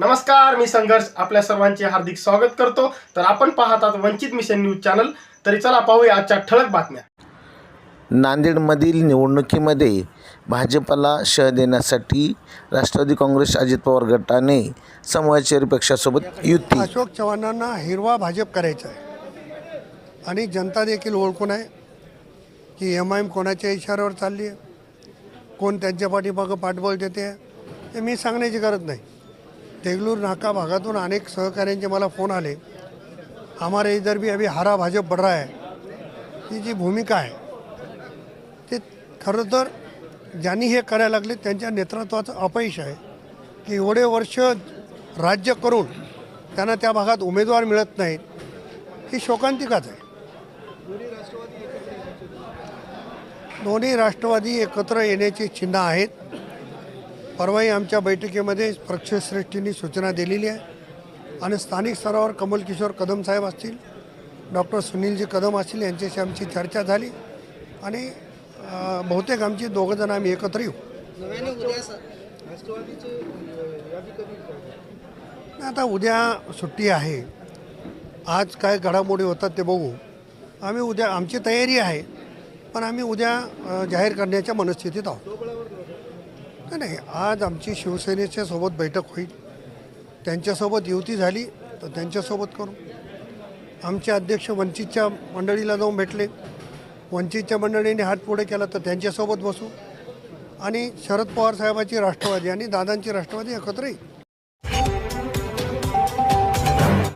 नमस्कार मी संघर्ष. आपल्या सर्वांचे हार्दिक स्वागत करतो. तर आपण पाहत आहात वंचित मिशन न्यूज चॅनल. तरी चला पाहूया आजच्या ठळक बातम्या. नांदेडमधील निवडणुकीमध्ये भाजपला शह देण्यासाठी राष्ट्रवादी काँग्रेस अजित पवार गटाने समूहाचेरी पक्षासोबत युती. अशोक चव्हाणांना हिरवा भाजप करायचा आहे. आणि जनता देखील ओळखून आहे की एम आय एम कोणाच्या इशाऱ्यावर चालली आहे? कोण त्यांच्या पाठीमागं पाठबळ देते हे मी सांगण्याची गरज नाही. देगलूर नाका भागातून अनेक सहकाऱ्यांचे मला फोन आले. हमारे इधर भी अभी हरा भाजप बढ़ रहा है. ही जी भूमिका आहे ते खरं तर ज्यांनी हे करायला लागले त्यांच्या नेतृत्वाचं अपयश आहे की एवढे वर्ष राज्य करून त्यांना त्या भागात उमेदवार मिळत नाहीत ही शोकांतिकाच आहे. दोन्ही राष्ट्रवादी एकत्र येण्याची चिन्ह आहेत. परवाही आमच्या बैठकीमध्ये पक्षश्रेष्ठींनी सूचना दिलेली आहे. आणि स्थानिक स्तरावर कमल किशोर कदम साहेब असतील डॉक्टर सुनीलजी कदम असतील यांच्याशी आमची चर्चा झाली. आणि बहुतेक आमची दोघंजण आम्ही एकत्र येऊ. आता उद्या सुट्टी आहे. आज काय घडामोडी होतात ते बघू. आम्ही उद्या आमची तयारी आहे. पण आम्ही उद्या जाहीर करण्याच्या मनस्थितीत आहोत. नाही आज आमची शिवसेनेच्या सोबत बैठक होईल. त्यांच्यासोबत युती झाली तर त्यांच्यासोबत करू. आमचे अध्यक्ष वंचितच्या मंडळीला जाऊन भेटले. वंचितच्या मंडळीने हात पुढे केला तर त्यांच्यासोबत बसू. आणि शरद पवार साहेबाची राष्ट्रवादी आणि दादांची राष्ट्रवादी एकत्र येईल.